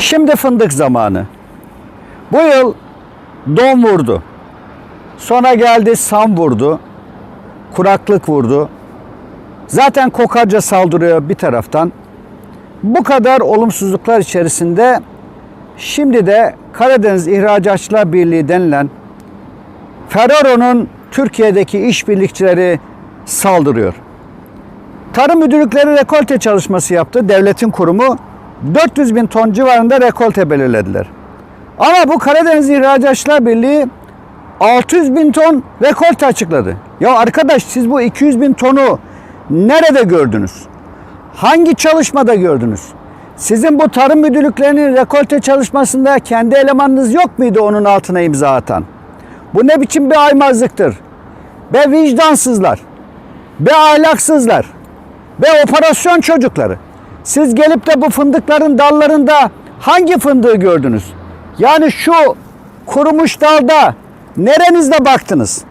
Şimdi fındık zamanı. Bu yıl don vurdu. Sonra geldi sam vurdu. Kuraklık vurdu. Zaten kokarca saldırıyor bir taraftan. Bu kadar olumsuzluklar içerisinde şimdi de Karadeniz İhracatçılar Birliği denilen Ferraro'nun Türkiye'deki işbirlikçileri saldırıyor. Tarım müdürlükleri rekolte çalışması yaptı. Devletin kurumu 400 bin ton civarında rekolte belirlediler. Ama bu Karadeniz İhracatçılar Birliği 600 bin ton rekolte açıkladı. Ya arkadaş siz bu 200 bin tonu nerede gördünüz? Hangi çalışmada gördünüz? Sizin bu tarım müdürlüklerinin rekolte çalışmasında kendi elemanınız yok muydu onun altına imza atan? Bu ne biçim bir aymazlıktır? Be vicdansızlar, be ahlaksızlar, be operasyon çocukları. Siz gelip de bu fındıkların dallarında hangi fındığı gördünüz? Yani şu kurumuş dalda nerenizde baktınız?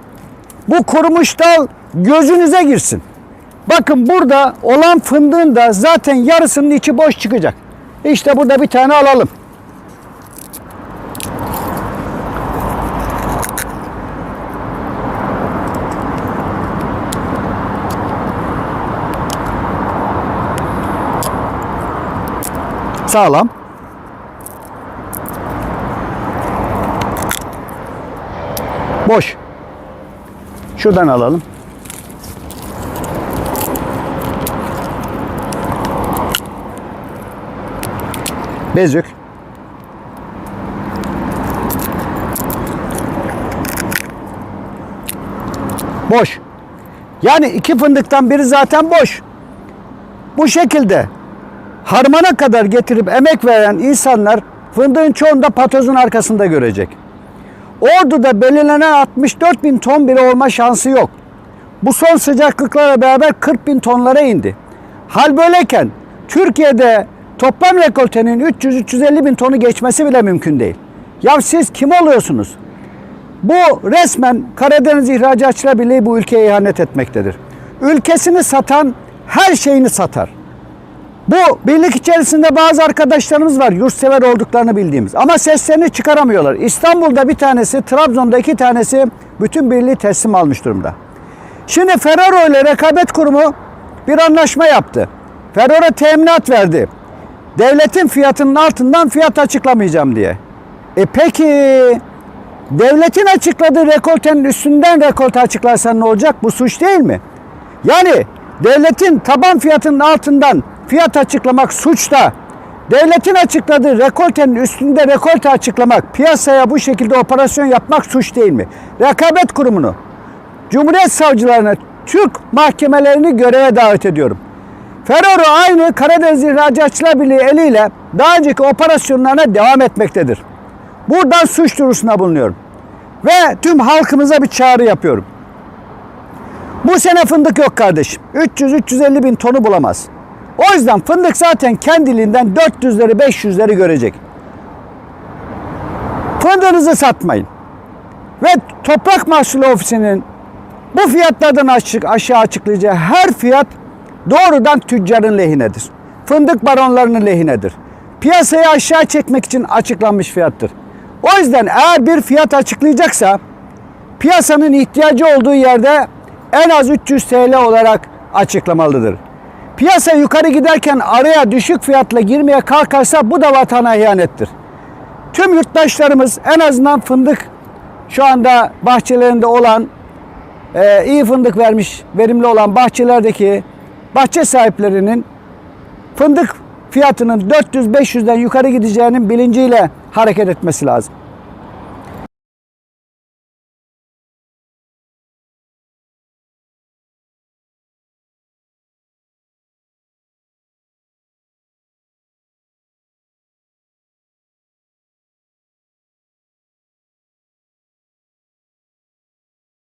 Bu kurumuş dal gözünüze girsin. Bakın burada olan fındığın da zaten yarısının içi boş çıkacak. İşte burada bir tane alalım. Sağlam. Boş. Şuradan alalım. Bezük. Boş. Yani iki fındıktan biri zaten boş. Bu şekilde harmana kadar getirip emek veren insanlar fındığın çoğunda patozun arkasında görecek. Ordu'da belirlenen 64 bin ton bile olma şansı yok. Bu son sıcaklıklarla beraber 40 bin tonlara indi. Hal böyleyken Türkiye'de toplam rekoltenin 300-350 bin tonu geçmesi bile mümkün değil. Ya siz kim oluyorsunuz? Bu resmen Karadeniz İhracatçılar Birliği bu ülkeye ihanet etmektedir. Ülkesini satan her şeyini satar. Bu birlik içerisinde bazı arkadaşlarımız var yurtsever olduklarını bildiğimiz ama seslerini çıkaramıyorlar. İstanbul'da bir tanesi, Trabzon'da iki tanesi bütün birliği teslim almış durumda. Şimdi Ferraro ile rekabet kurumu bir anlaşma yaptı. Ferraro teminat verdi. Devletin fiyatının altından fiyat açıklamayacağım diye. E peki devletin açıkladığı rekoltenin üstünden rekolte açıklarsan ne olacak? Bu suç değil mi? Yani devletin taban fiyatının altından fiyat açıklamak suç da devletin açıkladığı rekoltenin üstünde rekolte açıklamak, piyasaya bu şekilde operasyon yapmak suç değil mi? Rekabet kurumunu, Cumhuriyet savcılarına, Türk mahkemelerini göreve davet ediyorum. Ferraro aynı Karadeniz İhracatçılar Birliği eliyle daha önceki operasyonlarına devam etmektedir. Buradan suç duyurusuna bulunuyorum. Ve tüm halkımıza bir çağrı yapıyorum. Bu sene fındık yok kardeşim. 300-350 bin tonu bulamaz. O yüzden fındık zaten kendiliğinden 400'leri 500'leri görecek. Fındığınızı satmayın. Ve Toprak Mahsulü Ofisi'nin bu fiyatlardan açık, aşağı açıklayacağı her fiyat doğrudan tüccarın lehinedir. Fındık baronlarının lehinedir. Piyasayı aşağı çekmek için açıklanmış fiyattır. O yüzden eğer bir fiyat açıklayacaksa piyasanın ihtiyacı olduğu yerde en az 300 TL olarak açıklamalıdır. Piyasa yukarı giderken araya düşük fiyatla girmeye kalkarsa bu da vatana ihanettir. Tüm yurttaşlarımız en azından fındık şu anda bahçelerinde olan e, iyi fındık vermiş, verimli olan bahçelerdeki bahçe sahiplerinin fındık fiyatının 400-500'den yukarı gideceğinin bilinciyle hareket etmesi lazım.